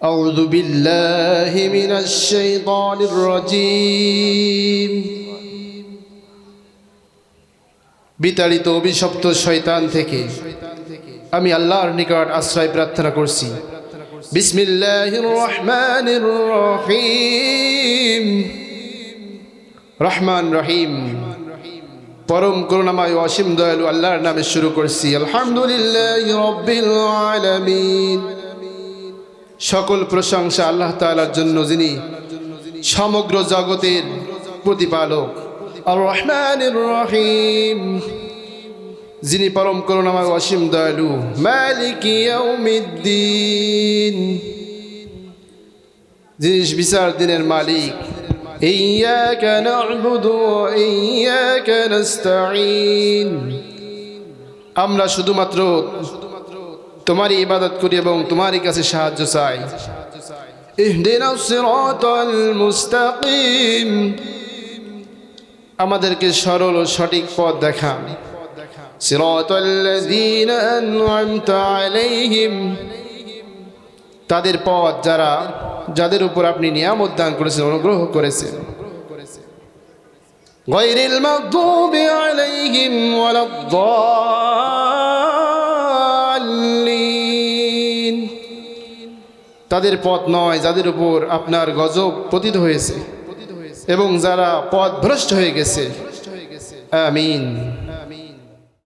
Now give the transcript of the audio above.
أعوذ بالله من الشيطان الرجيم বিতাড়িত অভিশপ্ত শয়তান থেকে আমি আল্লাহর নিকট আশ্রয় প্রার্থনা করছি বিসমিল্লাহির রহমানির রহিম রহমান রহিম পরম করুণাময় ও অসীম দয়ালু আল্লাহর নামে শুরু করছি আলহামদুলিল্লাহ রব্বিল আলামিন সকল প্রশংসা আল্লাহ তালার জন্য যিনি সমগ্র জগতের প্রতিপালক। যিনি পরম করুণাময় অসীম দয়ালু। মালিকিয়াউমিদ্দিন জিনিস বিচার দিনের মালিক। আমরা শুধুমাত্র তোমারই ইবাদত করি এবং তোমারই কাছে সাহায্য চাই اهدنا الصراط المستقيم আমাদেরকে সরল ও সঠিক পথ দেখা صراط الذين أنعمت عليهم তাদের পথ যারা যাদের উপর আপনি নিয়ামত দান করেছেন অনুগ্রহ করেছেন غير المغضوب عليهم ولا الضالين তাদের পথ নয়, যাদের উপর আপনার গজব পতিত হয়েছে। এবং যারা পথ ভ্রষ্ট হয়ে গেছে। আমিন।